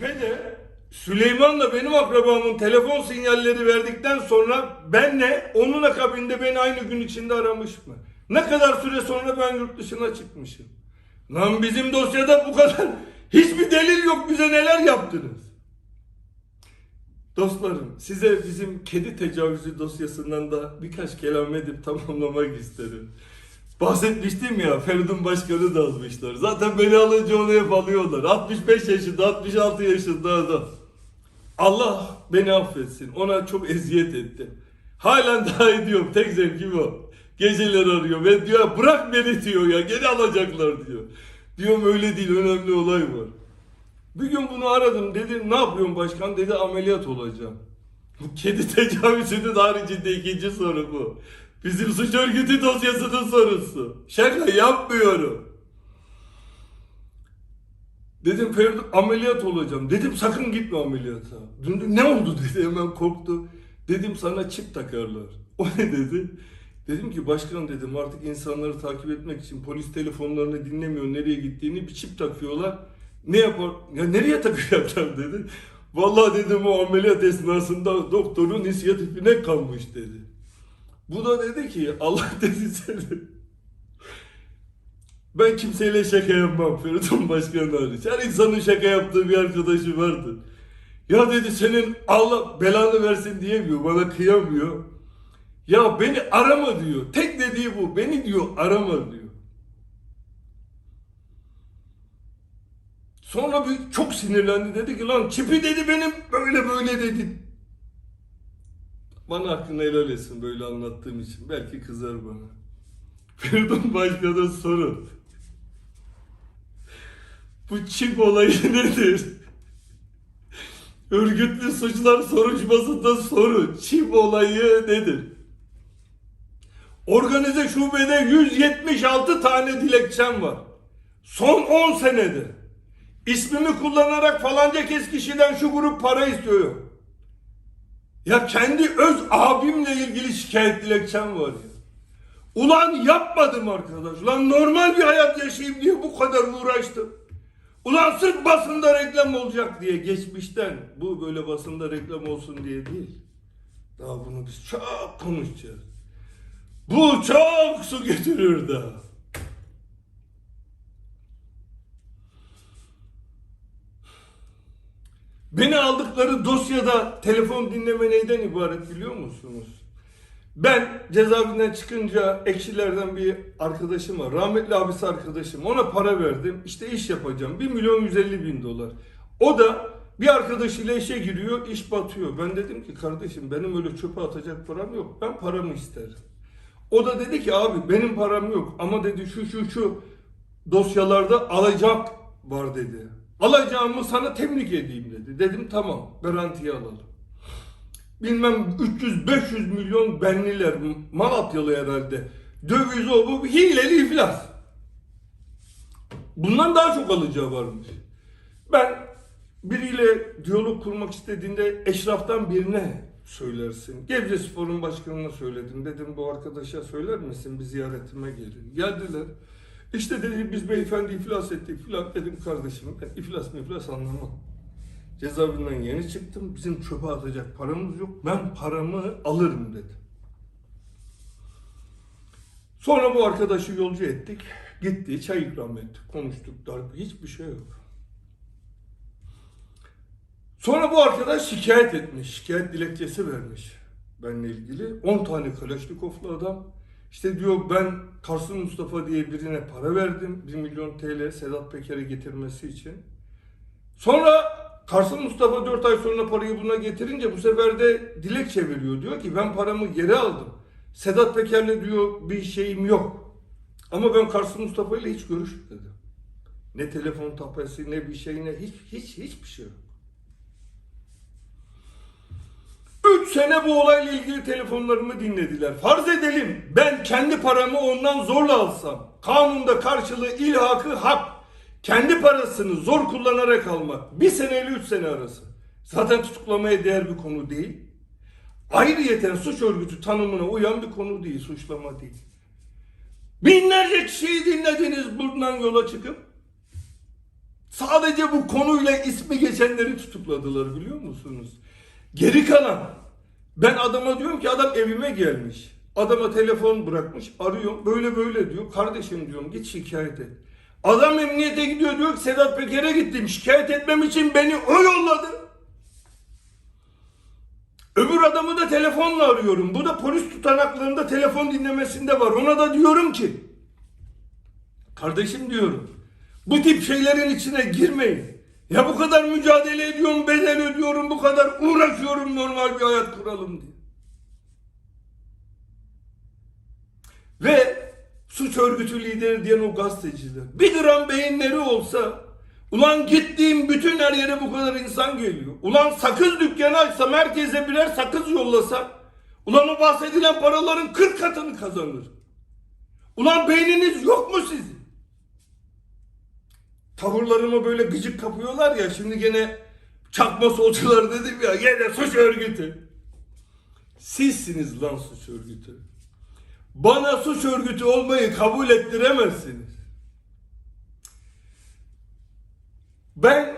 Şüphede Süleyman'la benim akrabamın telefon sinyalleri verdikten sonra benle onun akabinde beni aynı gün içinde aramış mı? Ne kadar süre sonra ben yurt dışına çıkmışım? Lan bizim dosyada bu kadar hiçbir delil yok bize neler yaptınız? Dostlarım size bizim kedi tecavüzü dosyasından da birkaç kelam edip tamamlamak isterim. Bahsetmiştim ya Feridun Başkanı da almışlar. Zaten beni alınca onu hep alıyorlar. 65 yaşında 66 yaşında adam. Allah beni affetsin. Ona çok eziyet ettim. Halen daha ediyorum. Tek zevkim o. Geceler arıyor ve diyor bırak beni diyor ya geri alacaklar diyor. Diyorum öyle değil önemli olay var. Bir gün bunu aradım dedi ne yapıyorsun başkan dedi ameliyat olacağım. Bu kedi tecavüzünün haricinde ikinci soru bu. Bizim suç örgütü dosyasının sorusu. Şaka yapmıyorum. Dedim Feridun ameliyat olacağım. Dedim sakın gitme ameliyata. Dün ne oldu dedi hemen korktu. Dedim sana çip takarlar. O ne dedi? Dedim ki başkan dedim artık insanları takip etmek için polis telefonlarını dinlemiyor nereye gittiğini bir çip takıyorlar. Ne yapar? Ya nereye takacaklar dedi. Vallahi dedim o ameliyat esnasında doktorun inisiyatifine kalmış dedi. Bu da dedi ki Allah dedi seni. Ben kimseyle şaka yapmam Feridun Başkan hariç. Her insanın şaka yaptığı bir arkadaşı vardır. Ya dedi senin Allah belanı versin diyemiyor. Bana kıyamıyor. Ya beni arama diyor. Tek dediği bu. Beni diyor arama diyor. Sonra bir çok sinirlendi. Dedi ki lan çipi dedi benim böyle böyle dedi. Bana hakkını helal etsin böyle anlattığım için. Belki kızar bana. Feridun Başkan'a sorun. Bu çip olayı nedir? Örgütlü suçlar soruşturmasında sorun. Çip olayı nedir? Organize şubede 176 tane dilekçem var. Son 10 senedir. İsmimi kullanarak falanca kes kişiden şu grup para istiyor. Ya kendi öz abimle ilgili şikayet dilekçem var ya. Ulan yapmadım arkadaş. Ulan normal bir hayat yaşayayım diye bu kadar uğraştım. Ulan sırf basında reklam olacak diye geçmişten bu böyle basında reklam olsun diye değil. Daha bunu biz çok konuşacağız. Bu çok su götürür daha. Beni aldıkları dosyada telefon dinleme neyden ibaret biliyor musunuz? Ben cezaevinden çıkınca ekşilerden bir arkadaşım var. Rahmetli abisi arkadaşım. Ona para verdim. İşte iş yapacağım. 1 milyon 150 bin dolar. O da bir arkadaşıyla işe giriyor. iş batıyor. Ben dedim ki kardeşim benim öyle çöpe atacak param yok. Ben paramı isterim. O da dedi ki abi benim param yok. Ama dedi şu şu şu dosyalarda alacak var dedi. Alacağımı sana temlik edeyim dedi. Dedim tamam garantiye alalım bilmem 300-500 milyon benliler Malatyalı herhalde. Döviz o bu hileli iflas. Bundan daha çok alacağı varmış. Ben biriyle diyalog kurmak istediğinde eşraftan birine söylersin. Gebze Spor'un başkanına söyledim. Dedim bu arkadaşa söyler misin bir ziyaretime gelin. Geldiler. İşte dedi biz beyefendi iflas ettik filan dedim kardeşim ben iflas iflas anlamam. Cezaevinden yeni çıktım. Bizim çöpe atacak paramız yok. Ben paramı alırım dedi. Sonra bu arkadaşı yolcu ettik. Gitti, çay ikram ettik, konuştuk, darbe, hiçbir şey yok. Sonra bu arkadaş şikayet etmiş, şikayet dilekçesi vermiş benimle ilgili. 10 tane Kalaşnikovlu adam. İşte diyor ben Karsın Mustafa diye birine para verdim. 1 milyon TL Sedat Peker'e getirmesi için. Sonra Karsın Mustafa 4 ay sonra parayı buna getirince bu sefer de dilekçe veriyor. Diyor ki ben paramı geri aldım. Sedat Peker'le diyor bir şeyim yok. Ama ben Karsın Mustafa ile hiç görüşmedim. Ne telefon tapesi ne bir şey ne hiç hiç hiçbir şey yok. Sene bu olayla ilgili telefonlarımı dinlediler. Farz edelim ben kendi paramı ondan zorla alsam. Kanunda karşılığı ilhakı hak. Kendi parasını zor kullanarak almak. Bir seneyle üç sene arası. Zaten tutuklamaya değer bir konu değil. Ayrıyeten suç örgütü tanımına uyan bir konu değil. Suçlama değil. Binlerce kişiyi dinlediniz buradan yola çıkıp. Sadece bu konuyla ismi geçenleri tutukladılar biliyor musunuz? Geri kalan ben adama diyorum ki adam evime gelmiş. Adama telefon bırakmış arıyorum böyle böyle diyor. Kardeşim diyorum git şikayet et. Adam emniyete gidiyor diyor ki Sedat Peker'e gittim şikayet etmem için beni o yolladı. Öbür adamı da telefonla arıyorum. Bu da polis tutanaklarında telefon dinlemesinde var. Ona da diyorum ki kardeşim diyorum bu tip şeylerin içine girmeyin. Ya bu kadar mücadele ediyorum, bedel ödüyorum, bu kadar uğraşıyorum normal bir hayat kuralım diye. Ve suç örgütü lideri diyen o gazeteciler. Bir gram beyinleri olsa ulan gittiğim bütün her yere bu kadar insan geliyor. Ulan sakız dükkanı açsam herkese birer sakız yollasam ulan o bahsedilen paraların 40 katını kazanır. Ulan beyniniz yok mu sizin? Tavırlarıma böyle gıcık kapıyorlar ya şimdi gene çakma solcular dedim ya gene suç örgütü. Sizsiniz lan suç örgütü. Bana suç örgütü olmayı kabul ettiremezsiniz. Ben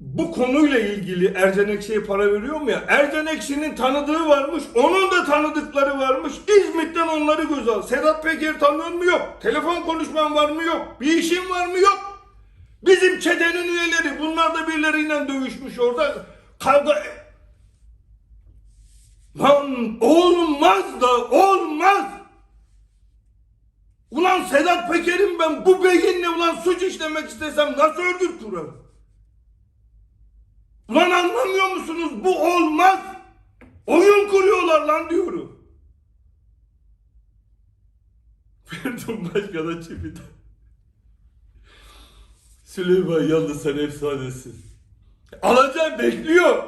bu konuyla ilgili Ercan Ekşi'ye para veriyorum ya. Ercan Ekşi'nin tanıdığı varmış. Onun da tanıdıkları varmış. İzmit'ten onları göz al. Sedat Peker tanıyor mu yok? Telefon konuşman var mı yok? Bir işin var mı yok? Bizim çetenin üyeleri bunlar da birileriyle dövüşmüş orada. Kavga Lan olmaz da olmaz. Ulan Sedat Peker'im ben bu beyinle ulan suç işlemek istesem nasıl kurarım? Ulan anlamıyor musunuz? Bu olmaz. Oyun kuruyorlar lan diyorum. Verdim başkana çipiden. Süleyman yalnız sen efsanesin. Alacağım bekliyor.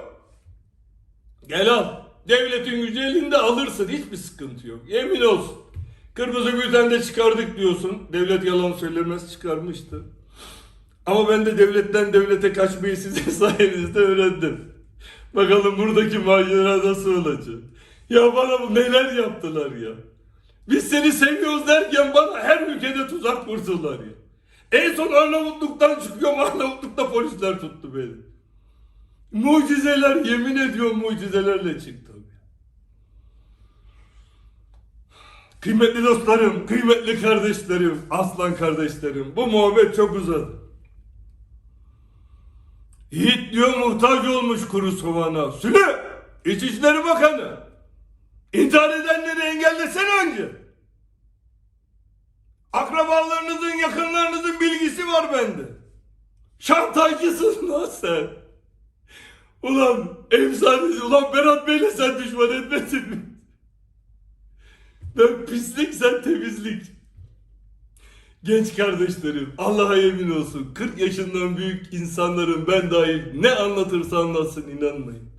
Gel al. Devletin gücü elinde alırsın. Hiçbir sıkıntı yok. Yemin olsun. Kırmızı bültende çıkardık diyorsun. Devlet yalan söylemez çıkarmıştı. Ama ben de devletten devlete kaçmayı sizin sayenizde öğrendim. Bakalım buradaki macera nasıl olacak? Ya bana bu neler yaptılar ya? Biz seni seviyoruz derken bana her ülkede tuzak kurdular ya. En son Arnavutluk'tan çıkıyorum Arnavutluk'ta polisler tuttu beni. Mucizeler yemin ediyorum mucizelerle çıktım. Kıymetli dostlarım, kıymetli kardeşlerim, aslan kardeşlerim bu muhabbet çok uzadı. Yiğit diyor muhtaç olmuş kuru soğana. Süle! İçişleri Bakanı! İntihar edenleri engellesene önce. Akrabalarınızın, yakınlarınızın bilgisi var bende. Şantajcısın lan sen. Ulan efsanesi, ulan Berat Bey'le sen düşman etmedin mi? Ben pislik sen temizlik. Genç kardeşlerim Allah'a yemin olsun 40 yaşından büyük insanların ben dahil ne anlatırsa anlatsın inanmayın.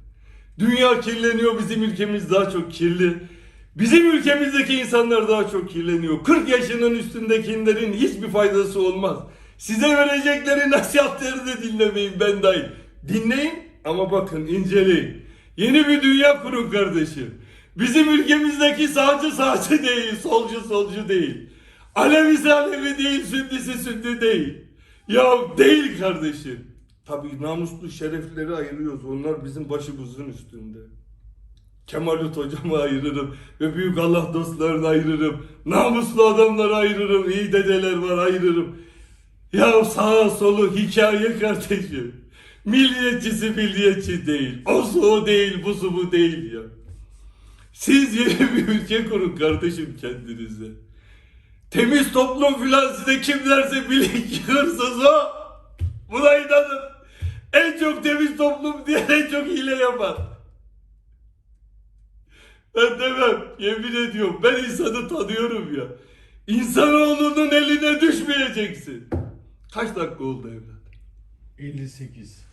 Dünya kirleniyor bizim ülkemiz daha çok kirli. Bizim ülkemizdeki insanlar daha çok kirleniyor. 40 yaşının üstündekilerin hiçbir faydası olmaz. Size verecekleri nasihatleri de dinlemeyin ben dahil. Dinleyin ama bakın inceleyin. Yeni bir dünya kurun kardeşim. Bizim ülkemizdeki sağcı sağcı değil, solcu solcu değil. Alevisi Alevi değil, Sünnisi Sünni değil. Ya değil kardeşim. Tabii namuslu şerefleri ayırıyoruz. Onlar bizim başımızın üstünde. Kemalut hocamı ayırırım ve büyük Allah dostlarını ayırırım. Namuslu adamları ayırırım. iyi dedeler var ayırırım. Ya sağa solu hikaye kardeşim. Milliyetçisi milliyetçi değil. O su o değil, bu su bu değil ya. Siz yeni bir ülke kurun kardeşim kendinize. Temiz toplum filan size kim derse bilin ki hırsız o. Buna inanın. En çok temiz toplum diye en çok hile yapar. Ben demem. Yemin ediyorum. Ben insanı tanıyorum ya. İnsanoğlunun eline düşmeyeceksin. Kaç dakika oldu evlat? 58.